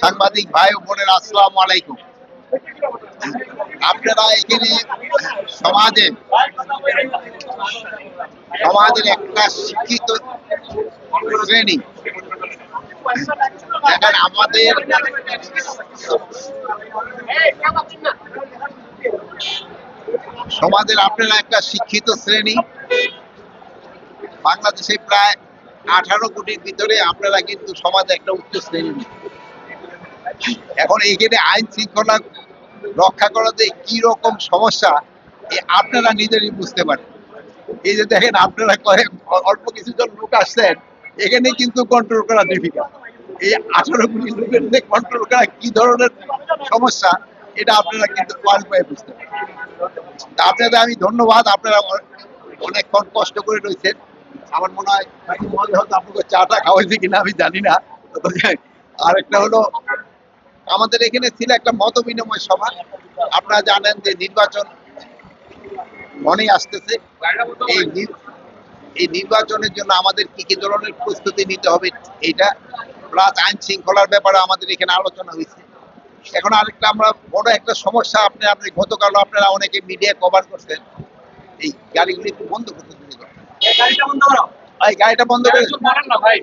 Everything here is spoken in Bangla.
সাংবাদিক ভাই বোনের আসসালামু আলাইকুম। আপনারা এখানে সমাজে সমাজের একটা শিক্ষিত শ্রেণি। দেখেন, আমাদের সমাজের আপনারা একটা শিক্ষিত শ্রেণি। বাংলাদেশে প্রায় আঠারো কোটির ভিতরে আপনারা কিন্তু সমাজে একটা উচ্চ শ্রেণি এখন এখানে আইন শৃঙ্খলা রক্ষা করাতে কি রকম সমস্যা আপনারা নিজেরই বুঝতে পারেন। এই যে দেখেন, আপনারা কয়েক অল্প কিছুজন লোক আসছেন এখানে কিন্তু কন্ট্রোল করা ডিফিকাল্ট এই আঠারো কোটি লোকের কন্ট্রোল করা কি ধরনের সমস্যা, এটা আপনারা কিন্তু পায়ে বুঝতে পারেন আপনাদের আমি ধন্যবাদ, আপনারা অনেকক্ষণ কষ্ট করে রয়েছেন আমার মনে হয় মনে হতো আপনাকে চাটা খাওয়াইছে কিনা আমি জানি না। তবে আরেকটা হলো, আমাদের এখানে ছিল একটা মত বিনিময় সভা। আপনারা জানেন যে নির্বাচন মনে আসতেছে। এই এই নির্বাচনের জন্য আমাদের কি কি ধরনের প্রস্তুতি নিতে হবে এটা প্লাস আইন শৃঙ্খলার ব্যাপারে আমাদের এখানে আলোচনা হয়েছে। এখন আরেকটা আমরা বড় একটা সমস্যা আপনি আপনি গতকাল আপনারা অনেকে মিডিয়া কভার করছেন। এই গাড়িগুলি একটু বন্ধ করতে দিতে হবে। গাড়িটা বন্ধ করো। এই গাড়িটা বন্ধ করে না ভাই।